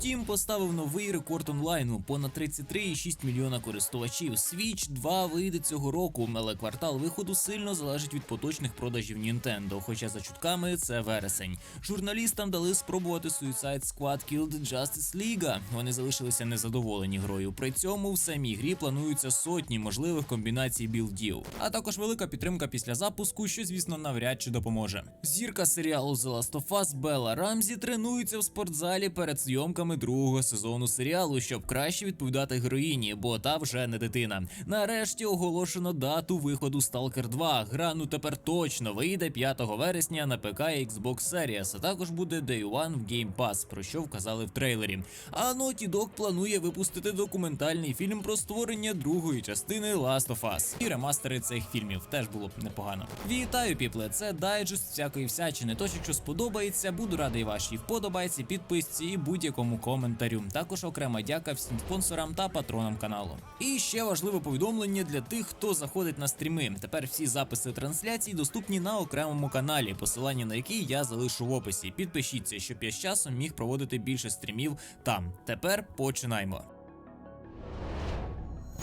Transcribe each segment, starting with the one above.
Steam поставив новий рекорд онлайну понад 33,6 мільйона користувачів. Switch 2 вийде цього року, але квартал виходу сильно залежить від поточних продажів Nintendo, хоча за чутками це вересень. Журналістам дали спробувати Suicide Squad Killed Justice League. Вони залишилися незадоволені грою. При цьому в самій грі плануються сотні можливих комбінацій білдів, а також велика підтримка після запуску, що звісно навряд чи допоможе. Зірка серіалу The Last of Us Белла Рамзі тренується в спортзалі перед зйомками другого сезону серіалу, щоб краще відповідати героїні, бо та вже не дитина. Нарешті оголошено дату виходу Stalker 2. Гра ну тепер точно вийде 5 вересня на ПК і Xbox Series, а також буде Day One в Game Pass, про що вказали в трейлері. А Naughty Dog планує випустити документальний фільм про створення другої частини Last of Us. І ремастери цих фільмів теж було б непогано. Вітаю, піпле! Це дайджест всякої всячини. Тож, якщо сподобається, буду радий вашій вподобайці, підписці і будь-якому коментарю. Також окрема дяка всім спонсорам та патронам каналу. І ще важливе повідомлення для тих, хто заходить на стріми. Тепер всі записи трансляцій доступні на окремому каналі, посилання на який я залишу в описі. Підпишіться, щоб я з часом міг проводити більше стрімів там. Тепер починаємо.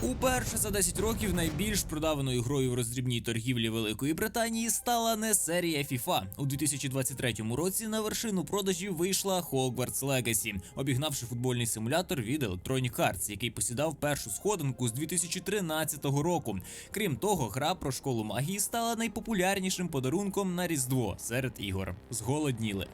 Уперше за 10 років найбільш продаваною грою в роздрібній торгівлі Великої Британії стала не серія FIFA. У 2023 році на вершину продажів вийшла Hogwarts Legacy, обігнавши футбольний симулятор від Electronic Arts, який посідав першу сходинку з 2013 року. Крім того, гра про школу магії стала найпопулярнішим подарунком на Різдво серед ігор. Зголодніли.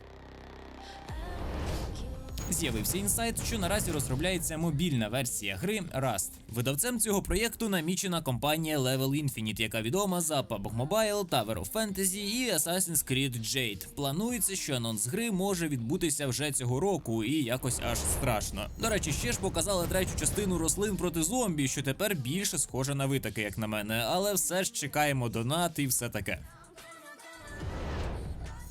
З'явився інсайт, що наразі розробляється мобільна версія гри Rust. Видавцем цього проєкту намічена компанія Level Infinite, яка відома за PUBG Mobile, Tower of Fantasy і Assassin's Creed Jade. Планується, що анонс гри може відбутися вже цього року, і якось аж страшно. До речі, ще ж показали третю частину рослин проти зомбі, що тепер більше схоже на витаки, як на мене, але все ж чекаємо донат і все таке.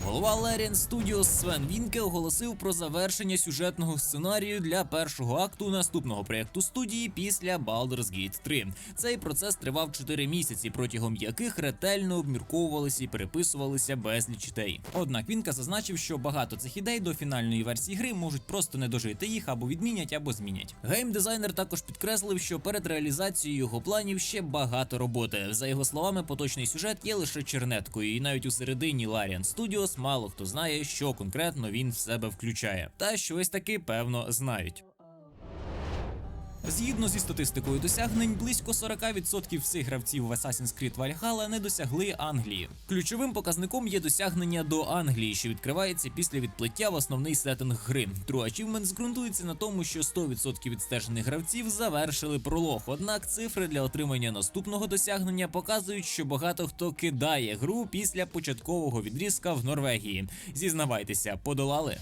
Голова Larian Studios Свен Вінке оголосив про завершення сюжетного сценарію для першого акту наступного проєкту студії після Baldur's Gate 3. Цей процес тривав 4 місяці, протягом яких ретельно обмірковувалися і переписувалися безліч ідей. Однак Вінка зазначив, що багато цих ідей до фінальної версії гри можуть просто не дожити їх або відмінять, або змінять. Геймдизайнер також підкреслив, що перед реалізацією його планів ще багато роботи. За його словами, поточний сюжет є лише чернеткою, і навіть у середині Larian Studios мало хто знає, що конкретно він в себе включає. Та щось таки певно знають. Згідно зі статистикою досягнень, близько 40% всіх гравців в Assassin's Creed Valhalla не досягли Англії. Ключовим показником є досягнення до Англії, що відкривається після відплиття в основний сеттинг гри. True Achievements ґрунтується на тому, що 100% відстежених гравців завершили пролог. Однак цифри для отримання наступного досягнення показують, що багато хто кидає гру після початкового відрізка в Норвегії. Зізнавайтеся, подолали.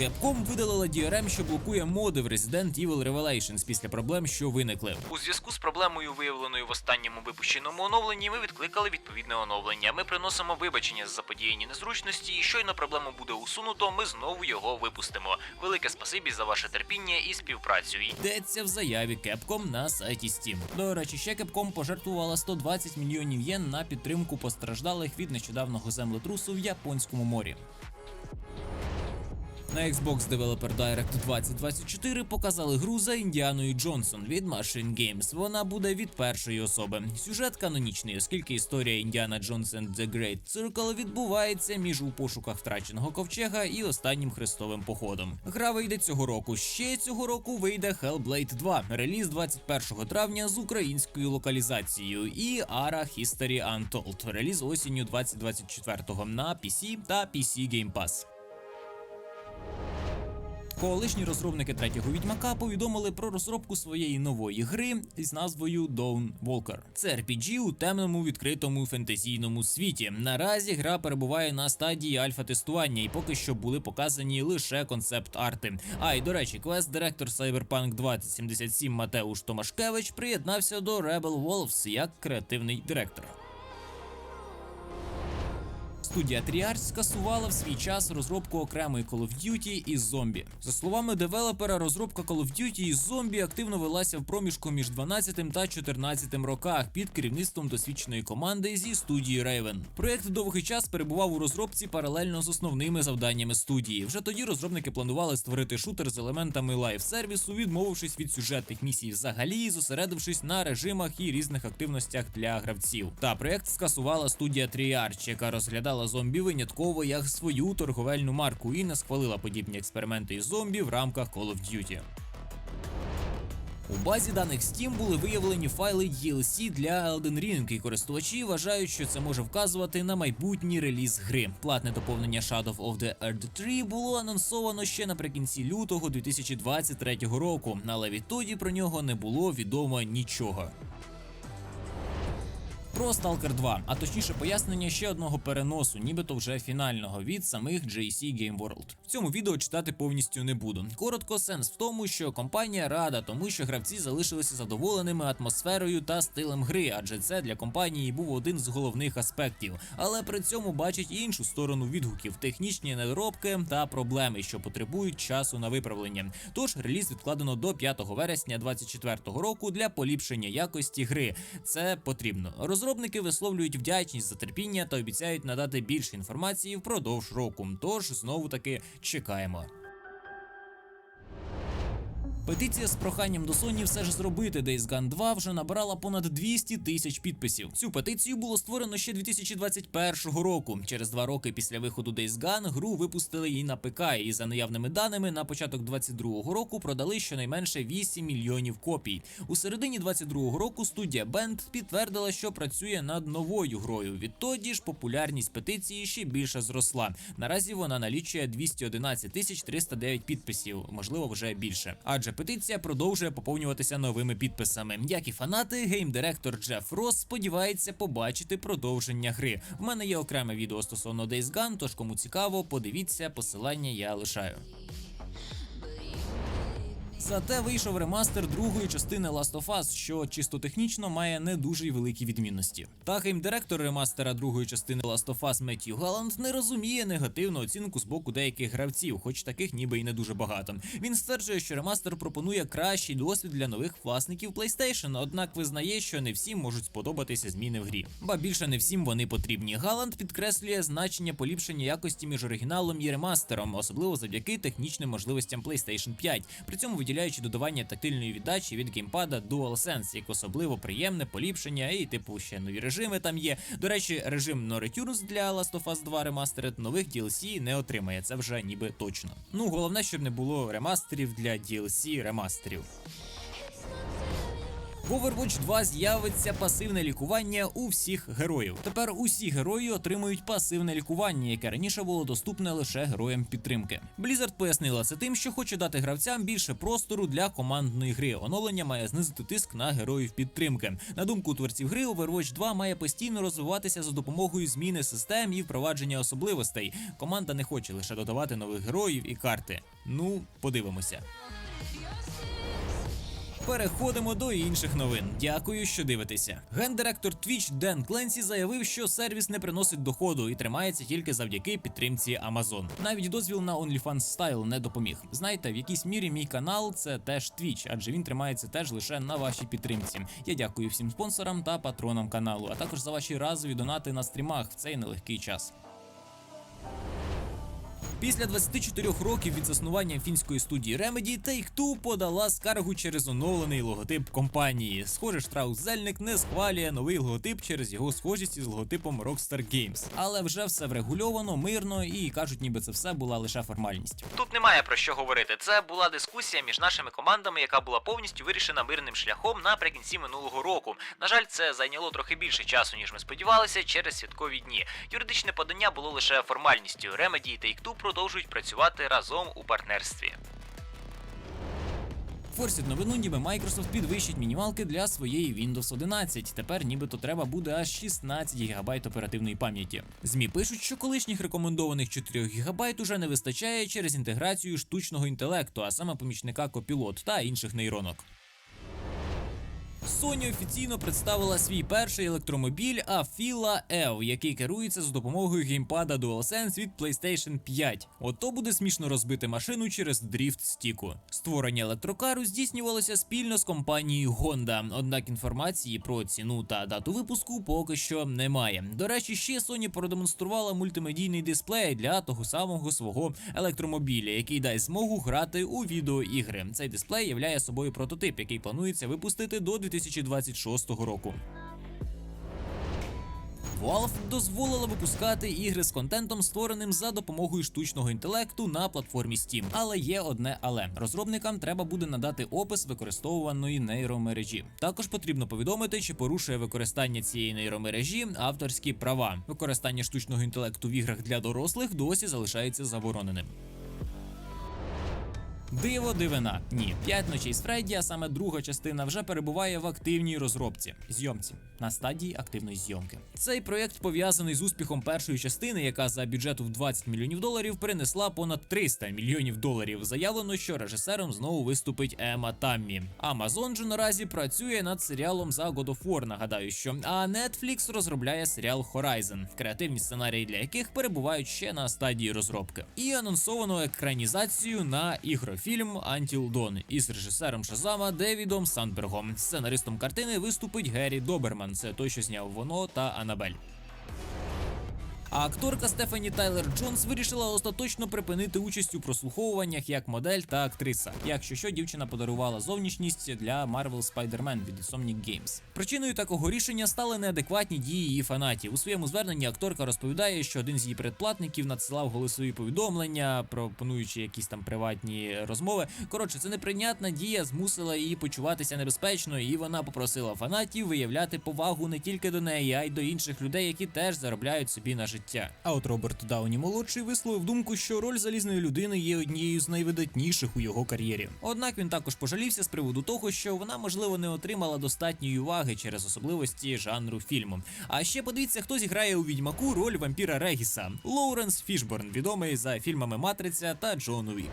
Capcom видалила DRM, що блокує моди в Resident Evil Revelations після проблем, що виникли. У зв'язку з проблемою, виявленою в останньому випущеному оновленні, ми відкликали відповідне оновлення. Ми приносимо вибачення за заподіяні незручності, і щойно проблему буде усунуто, ми знову його випустимо. Велике спасибі за ваше терпіння і співпрацю. Йдеться в заяві Capcom на сайті Steam. До речі, ще Capcom пожертвувала 120 мільйонів єн на підтримку постраждалих від нещодавного землетрусу в Японському морі. На Xbox Developer Direct 2024 показали гру за Індіаною Джонсон від Machine Games. Вона буде від першої особи. Сюжет канонічний, оскільки історія Індіана Джонс and The Great Circle відбувається між у пошуках втраченого ковчега і останнім хрестовим походом. Гра вийде цього року. Ще цього року вийде Hellblade 2, реліз 21 травня з українською локалізацією, і Ara History Untold, реліз осінню 2024 на PC та PC Game Pass. Колишні розробники третього відьмака повідомили про розробку своєї нової гри із назвою Dawn Walker. Це RPG у темному відкритому фентезійному світі. Наразі гра перебуває на стадії альфа-тестування, і поки що були показані лише концепт-арти. А й до речі, квест-директор Cyberpunk 2077 Матеуш Томашкевич приєднався до Rebel Wolves як креативний директор. Студія Treyarch скасувала в свій час розробку окремої Call of Duty із зомбі. За словами девелопера, розробка Call of Duty із зомбі активно велася в проміжку між 12 та 14 роках під керівництвом досвідченої команди зі студії Raven. Проєкт довгий час перебував у розробці паралельно з основними завданнями студії. Вже тоді розробники планували створити шутер з елементами лайв-сервісу, відмовившись від сюжетних місій взагалі, зосередившись на режимах і різних активностях для гравців. Та проєкт скасувала студія Treyarch, яка розглядала зомбі винятково як свою торговельну марку і не схвалила подібні експерименти із зомбі в рамках Call of Duty. У базі даних Steam були виявлені файли DLC для Elden Ring, і користувачі вважають, що це може вказувати на майбутній реліз гри. Платне доповнення Shadow of the Earth 3 було анонсовано ще наприкінці лютого 2023 року, але відтоді про нього не було відомо нічого. Про Stalker 2, а точніше пояснення ще одного переносу, нібито вже фінального від самих JC Game World. В цьому відео читати повністю не буду. Коротко, сенс в тому, що компанія рада, тому що гравці залишилися задоволеними атмосферою та стилем гри, адже це для компанії був один з головних аспектів. Але при цьому бачить іншу сторону відгуків, технічні недоробки та проблеми, що потребують часу на виправлення. Тож реліз відкладено до 5 вересня 2024 року для поліпшення якості гри. Це потрібно. Розробники висловлюють вдячність за терпіння та обіцяють надати більше інформації впродовж року. Тож знову таки чекаємо. Петиція з проханням до Sony все ж зробити Days Gone 2 вже набрала понад 200 тисяч підписів. Цю петицію було створено ще 2021 року. Через два роки після виходу Days Gone гру випустили її на ПК, і за наявними даними на початок 22 року продали щонайменше 8 мільйонів копій. У середині 22 року студія Band підтвердила, що працює над новою грою. Відтоді ж популярність петиції ще більше зросла. Наразі вона налічує 211 тисяч 309 підписів, можливо, вже більше. Адже петиція продовжує поповнюватися новими підписами. Як і фанати, геймдиректор Джеф Рос сподівається побачити продовження гри. В мене є окреме відео стосовно Days Gone, тож кому цікаво, подивіться, посилання я лишаю. Зате вийшов ремастер другої частини Last of Us, що чисто технічно має не дуже й великі відмінності. Та геймдиректор ремастера другої частини Last of Us Меттью Галланд не розуміє негативну оцінку з боку деяких гравців, хоч таких ніби й не дуже багато. Він стверджує, що ремастер пропонує кращий досвід для нових власників PlayStation, однак визнає, що не всім можуть сподобатися зміни в грі. Ба більше не всім вони потрібні. Галанд підкреслює значення поліпшення якості між оригіналом і ремастером, особливо завдяки технічним можливостям PlayStation 5. При цьому виділяючи додавання тактильної віддачі від геймпада DualSense, як особливо приємне поліпшення, і типу ще нові режими там є. До речі, режим No Returns для Last of Us 2 Remastered нових DLC не отримає. Це вже ніби точно. Ну головне, щоб не було ремастерів для DLC ремастерів. В Overwatch 2 з'явиться пасивне лікування у всіх героїв. Тепер усі герої отримують пасивне лікування, яке раніше було доступне лише героям підтримки. Blizzard пояснила це тим, що хоче дати гравцям більше простору для командної гри. Оновлення має знизити тиск на героїв підтримки. На думку творців гри, Overwatch 2 має постійно розвиватися за допомогою зміни систем і впровадження особливостей. Команда не хоче лише додавати нових героїв і карти. Ну, подивимося. Переходимо до інших новин. Дякую, що дивитеся. Гендиректор Twitch Ден Кленсі заявив, що сервіс не приносить доходу і тримається тільки завдяки підтримці Amazon. Навіть дозвіл на OnlyFans Style не допоміг. Знаєте, в якійсь мірі мій канал це теж Twitch, адже він тримається теж лише на вашій підтримці. Я дякую всім спонсорам та патронам каналу, а також за ваші разові донати на стрімах в цей нелегкий час. Після 24 років від заснування фінської студії Remedy, Take-Two подала скаргу через оновлений логотип компанії. Схоже, Штраус Зельник не схвалює новий логотип через його схожість із логотипом Rockstar Games. Але вже все врегульовано, мирно і кажуть, ніби це все була лише формальність. Тут немає про що говорити. Це була дискусія між нашими командами, яка була повністю вирішена мирним шляхом наприкінці минулого року. На жаль, це зайняло трохи більше часу, ніж ми сподівалися, через святкові дні. Юридичне подання було лише формальністю. Remedy і Take-Two продовжують працювати разом у партнерстві. Форсять новину, ніби Microsoft підвищить мінімалки для своєї Windows 11. Тепер нібито треба буде аж 16 ГБ оперативної пам'яті. ЗМІ пишуть, що колишніх рекомендованих 4 ГБ уже не вистачає через інтеграцію штучного інтелекту, а саме помічника Copilot та інших нейронок. Sony офіційно представила свій перший електромобіль Afila EV, який керується за допомогою геймпада DualSense від PlayStation 5. Ото буде смішно розбити машину через дріфт стіку. Створення електрокару здійснювалося спільно з компанією Honda, однак інформації про ціну та дату випуску поки що немає. До речі, ще Sony продемонструвала мультимедійний дисплей для того самого свого електромобіля, який дасть змогу грати у відеоігри. Цей дисплей являє собою прототип, який планується випустити до 2026 року. Valve дозволила випускати ігри з контентом, створеним за допомогою штучного інтелекту на платформі Steam. Але є одне але розробникам треба буде надати опис використовуваної нейромережі. Також потрібно повідомити, чи порушує використання цієї нейромережі авторські права. Використання штучного інтелекту в іграх для дорослих досі залишається забороненим. Диво дивина. Ні, п'ять ночей з Фредді, а саме друга частина вже перебуває в активній розробці зйомці на стадії активної зйомки. Цей проєкт пов'язаний з успіхом першої частини, яка за бюджету в 20 мільйонів доларів принесла понад 300 мільйонів доларів. Заявлено, що режисером знову виступить Ема Таммі. Amazon же наразі працює над серіалом за God of War, Нагадаю, що а Netflix розробляє серіал Horizon, креативні сценарії для яких перебувають ще на стадії розробки. І анонсовано екранізацію на ігрофільм Until Dawn із режисером Шазама Девідом Сандбергом. Сценаристом картини виступить Геррі Доберман. Це той, що зняв воно та Анабель. А акторка Стефані Тайлер Джонс вирішила остаточно припинити участь у прослуховуваннях як модель та актриса. Якщо що, дівчина подарувала зовнішність для Marvel Spider-Man від Insomniac Games. Причиною такого рішення стали неадекватні дії її фанатів. У своєму зверненні акторка розповідає, що один з її предплатників надсилав голосові повідомлення, пропонуючи якісь там приватні розмови. Коротше, це неприйнятна дія змусила її почуватися небезпечно, і вона попросила фанатів виявляти повагу не тільки до неї, а й до інших людей, які теж заробляють собі на життя. А от Роберт Дауні молодший висловив думку, що роль залізної людини є однією з найвидатніших у його кар'єрі. Однак він також пожалівся з приводу того, що вона можливо не отримала достатньої уваги через особливості жанру фільму. А ще подивіться, хто зіграє у відьмаку роль вампіра Регіса Лоуренс Фішборн, відомий за фільмами Матриця та Джон Уік.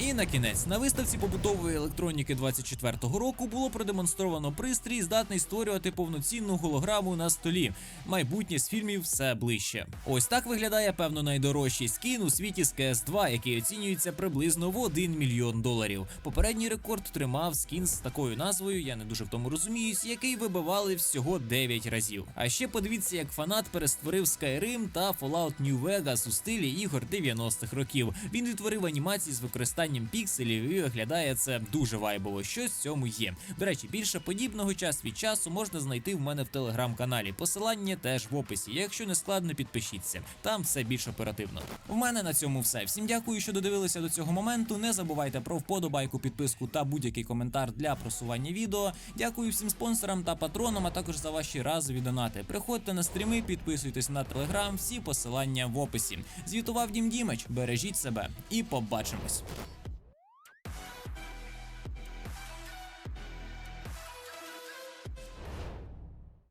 І на кінець на виставці побутової електроніки 24-го року було продемонстровано пристрій, здатний створювати повноцінну голограму на столі. Майбутнє з фільмів все ближче. Ось так виглядає певно найдорожчий скін у світі з CS2, який оцінюється приблизно в 1 мільйон доларів. Попередній рекорд тримав скін з такою назвою, я не дуже в тому розуміюсь, який вибивали всього 9 разів. А ще подивіться, як фанат перестворив Skyrim та Fallout New Vegas у стилі ігор 90-х років. Він відтворив анімації з використанням пікселів і виглядає це дуже вайбово. Щось в цьому є. До речі, більше подібного час від часу можна знайти в мене в телеграм-каналі. Посилання теж в описі. Якщо не складно, підпишіться. Там все більш оперативно. В мене на цьому все. Всім дякую, що додивилися до цього моменту. Не забувайте про вподобайку, підписку та будь-який коментар для просування відео. Дякую всім спонсорам та патронам, а також за ваші разові донати. Приходьте на стріми, підписуйтесь на телеграм. Всі посилання в описі. Звітував Дім Дімич. Бережіть себе і побачимось.